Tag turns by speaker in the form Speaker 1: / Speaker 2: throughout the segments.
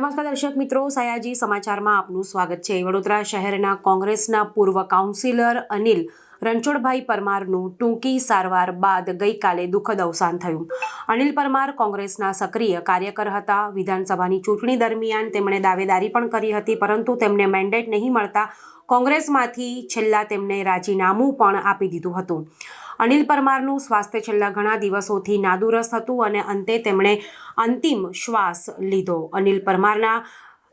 Speaker 1: નમસ્કાર દર્શક મિત્રો, સયાજી સમાચારમાં આપનું સ્વાગત છે. વડોદરા શહેરના કોંગ્રેસના પૂર્વ કાઉન્સિલર અનિલ રણછોડભાઈ પરમારનું ટૂંકી સારવાર બાદ ગઈકાલે દુઃખદ અવસાન થયું. અનિલ પરમાર કોંગ્રેસના સક્રિય કાર્યકર હતા. વિધાનસભાની ચૂંટણી દરમિયાન તેમણે દાવેદારી પણ કરી હતી, પરંતુ તેમને મેન્ડેટ નહીં મળતા કોંગ્રેસમાંથી છેલ્લા તેમને રાજીનામું પણ આપી દીધું હતું. અનિલ પરમારનું સ્વાસ્થ્ય છેલ્લા ઘણા દિવસોથી નાદુરસ્ત હતું અને અંતે તેમણે અંતિમ શ્વાસ લીધો. અનિલ પરમારના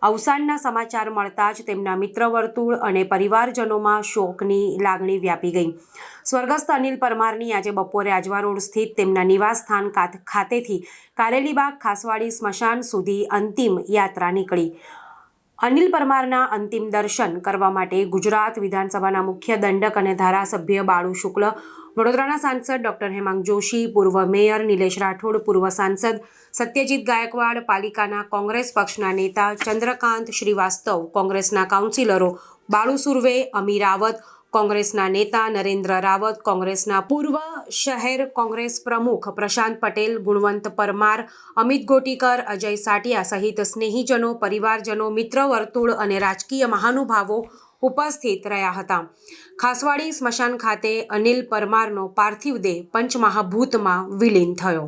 Speaker 1: અવસાનના સમાચાર મળતા જ તેમના મિત્ર વર્તુળ અને પરિવારજનોમાં શોકની લાગણી વ્યાપી ગઈ. સ્વર્ગસ્થ અનિલ પરમારની આજે બપોરે આજવા રોડ સ્થિત તેમના નિવાસસ્થાન ખાતેથી કારેલીબાગ ખાસવાડી સ્મશાન સુધી અંતિમ યાત્રા નીકળી. અનિલ પરમારના અંતિમ દર્શન કરવા માટે ગુજરાત વિધાનસભાના મુખ્ય દંડક અને ધારાસભ્ય બાળુ શુક્લ, વડોદરાના સાંસદ ડોક્ટર હેમાંગ જોશી, પૂર્વ મેયર નિલેશ રાઠોડ, પૂર્વ સાંસદ સત્યજીત ગાયકવાડ, પાલિકાના કોંગ્રેસ પક્ષના નેતા ચંદ્રકાંત શ્રીવાસ્તવ, કોંગ્રેસના કાઉન્સિલરો બાળુ સુર્વે, અમી રાવત કોંગ્રેસના નેતા નરેન્દ્ર રાવત, કોંગ્રેસના પૂર્વ શહેર કોંગ્રેસ પ્રમુખ પ્રશાંત પટેલ, ગુણવંત પરમાર, અમિત ગોટીકર, અજય સાટિયા સહિત સ્નેહીજનો, પરિવારજનો, મિત્ર, વર્તુળ અને રાજકીય મહાનુભાવો ઉપસ્થિત રહ્યા હતા. ખાસવાડી સ્મશાન ખાતે અનિલ પરમારનો પાર્થિવ દેહ પંચમહાભૂતમાં વિલીન થયો.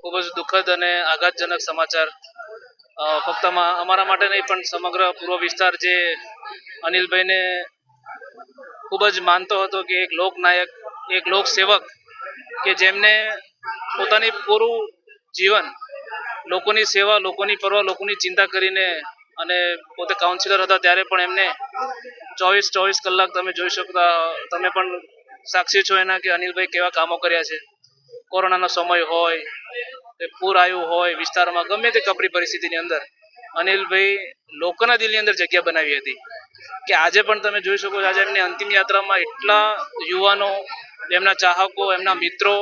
Speaker 2: ખૂબ જ દુઃખદ અને આઘાતજનક સમાચાર. ફક્ત અમારા માટે નહીં, પણ સમગ્ર પૂર્વ વિસ્તાર જે અનિલભાઈને ખૂબ જ માનતો હતો કે એક લોકનાયક, એક લોકસેવક, કે જેમને પોતાની પૂરું જીવન, લોકોની સેવા, લોકોની પરવા, લોકોની ચિંતા કરીને અને પોતે કાઉન્સિલર હતા, ત્યારે પણ એમને ચોવીસ ચોવીસ કલાક તમે જોઈ શકતા, તમે પણ સાક્ષી છો એના કે અનિલભાઈ કેવા કામો કર્યા છે? કોરોનાનો સમય હોય પૂર આવ્યું હોય વિસ્તારમાં, ગમે તે કપરી પરિસ્થિતિની અંદર, અનિલભાઈ લોકોના દિલની અંદર જગ્યા બનાવી હતી. કે આજે પણ તમે જોઈ શકો છો, આજે એમની અંતિમ યાત્રામાં એટલા યુવાનો, એમના ચાહકો, એમના મિત્રો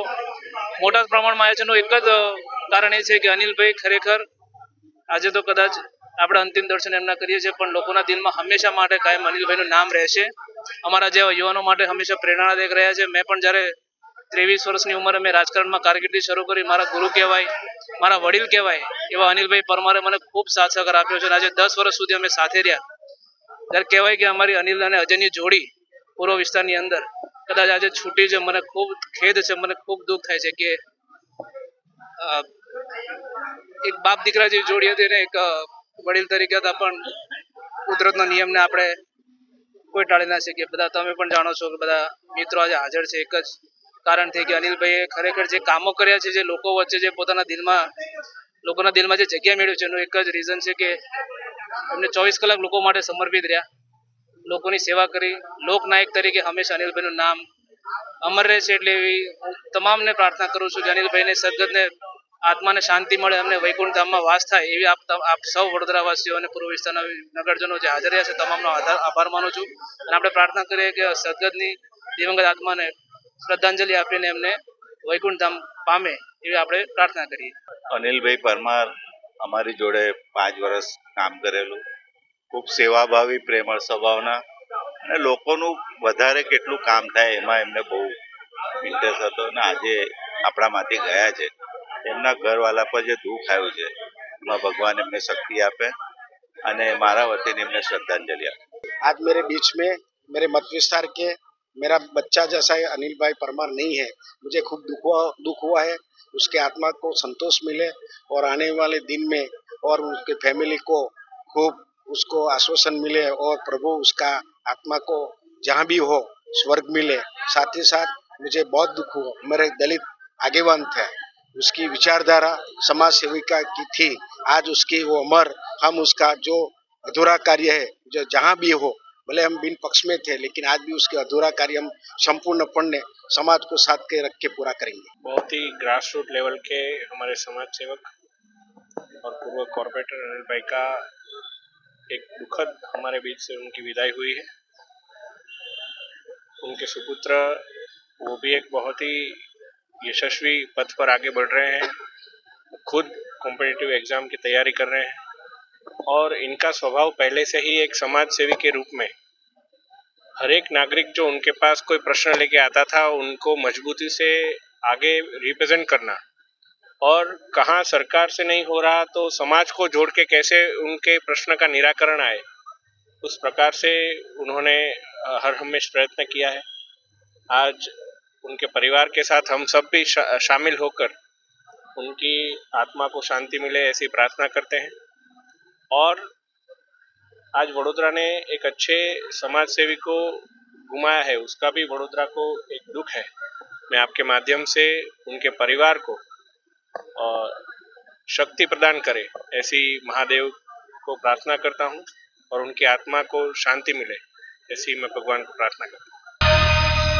Speaker 2: મોટા પ્રમાણમાં આવ્યા છે એનું એક જ કારણ એ છે કે અનિલભાઈ ખરેખર આજે તો કદાચ આપણે અંતિમ દર્શન એમના કરીએ છીએ, પણ લોકોના દિલમાં હંમેશા માટે કાયમ અનિલભાઈનું નામ રહેશે. અમારા જેવા યુવાનો માટે હંમેશા પ્રેરણાદાયક રહ્યા છે. મેં પણ જ્યારે ત્રેવીસ વર્ષની ઉંમરે મેં રાજકારણમાં કારકિર્દી શરૂ કરી, મારા ગુરુ કહેવાય, મારા વડીલ કહેવાય, એવા અનિલભાઈ પરમારે મને ખૂબ સાથ સહકાર આપ્યો છે. અને આજે દસ વર્ષ સુધી અમે સાથે રહ્યા. ત્યારે કહેવાય કે અમારી અનિલ અને અજયની જોડી પૂર્વ વિસ્તારની અંદર કદાચ આજે છૂટી છે. મને ખૂબ ખેદ છે, મને ખૂબ દુઃખ થાય છે કે એક બાપ દીકરા જેવી જોડી હતી ને એક વડીલ તરીકે હતા, પણ કુદરતના નિયમને આપણે કોઈ ટાળી ના શકીએ. બધા તમે પણ જાણો છો કે બધા મિત્રો આજે હાજર છે. એક જ કારણથી કે અનિલભાઈએ ખરેખર જે કામો કર્યા છે, જે લોકો વચ્ચે જે પોતાના દિલમાં, લોકોના દિલમાં જે જગ્યા મેળવી છે, એનું એક જ રીઝન છે કે એમને ચોવીસ કલાક લોકો માટે સમર્પિત રહ્યા. લોકોની સેવા કરી. લોકનાયક તરીકે હંમેશા અનિલભાઈનું નામ અમર રહે છે એટલે એવી હું તમામને પ્રાર્થના કરું છું કે અનિલભાઈને સદગતને આત્માને શાંતિ મળે, અમને વૈકુંઠ ધામમાં વાસ થાય એવી આપ આપ સૌ વડોદરાવાસીઓ અને પૂર્વ વિસ્તારના નગરજનો જે હાજર રહ્યા છે, તમામનો આભાર માનું છું. અને આપણે પ્રાર્થના કરીએ કે સદગતની દિવંગત આત્માને શ્રદ્ધાંજલિ આપીને એમને વૈકુંઠ ધામ પામે એવી આપણે પ્રાર્થના કરીએ.
Speaker 3: અનિલભાઈ પરમાર અમારી જોડે પાંચ વર્ષ કામ કરેલું. ખૂબ સેવાભાવી, પ્રેમળ સ્વભાવના અને લોકોનું વધારે કેટલું કામ થાય એમાં એમને બહુ ઇન્ટરેસ્ટ હતો અને આજે આપણામાંથી ગયા છે. એમના ઘરવાલા પર જે દુઃખ આવ્યું છે એમાં ભગવાન એમને શક્તિ આપે અને મારા વતીને એમને શ્રદ્ધાંજલિ આપે
Speaker 4: आज मेरे बीच में मेरे मत विस्तार के मेरा बच्चा जैसा है अनिल भाई परमार नहीं है मुझे खूब दुख हुआ दुख हुआ है उसके आत्मा को संतोष मिले और आने वाले दिन में और उसके फैमिली को खूब उसको आश्वासन मिले और प्रभु उसका आत्मा को जहाँ भी हो स्वर्ग मिले साथ ही साथ मुझे बहुत दुख हुआ मेरे दलित आगेवान थे उसकी विचारधारा समाज सेविका की थी। आज उसकी वो अमर हम उसका जो अधूरा कार्य है, जो जहाँ भी हो, भले हम बिन पक्ष में थे, लेकिन आज भी उसके अधूरा कार्य हम संपूर्ण पढ़ने समाज को साथ के रख के पूरा करेंगे।
Speaker 5: बहुत ही ग्रास रूट लेवल के हमारे समाज सेवक और पूर्व कॉरपोरेटर अनिल भाई का एक दुखद हमारे बीच से उनकी विदाई हुई है। उनके सुपुत्र, वो भी एक बहुत ही यशस्वी पथ पर आगे बढ़ रहे हैं, खुद कॉम्पिटिटिव एग्ज़ाम की तैयारी कर रहे हैं और इनका स्वभाव पहले से ही एक समाज सेवी के रूप में। हर एक नागरिक जो उनके पास कोई प्रश्न लेके आता था, उनको मजबूती से आगे रिप्रेजेंट करना। और कहाँ सरकार से नहीं हो रहा तो समाज को जोड़ के कैसे उनके प्रश्न का निराकरण आए, उस प्रकार से उन्होंने हर हमेश प्रयत्न किया है। आज उनके परिवार के साथ हम सब भी शा, शामिल होकर उनकी आत्मा को शांति मिले ऐसी प्रार्थना करते हैं। और आज वडोदरा ने एक अच्छे समाज सेवी को घुमाया है उसका भी वडोदरा को एक दुख है। मैं आपके माध्यम से उनके परिवार को शक्ति प्रदान करे ऐसी महादेव को प्रार्थना करता हूँ और उनकी आत्मा को शांति मिले ऐसी मैं भगवान को प्रार्थना करता हूँ।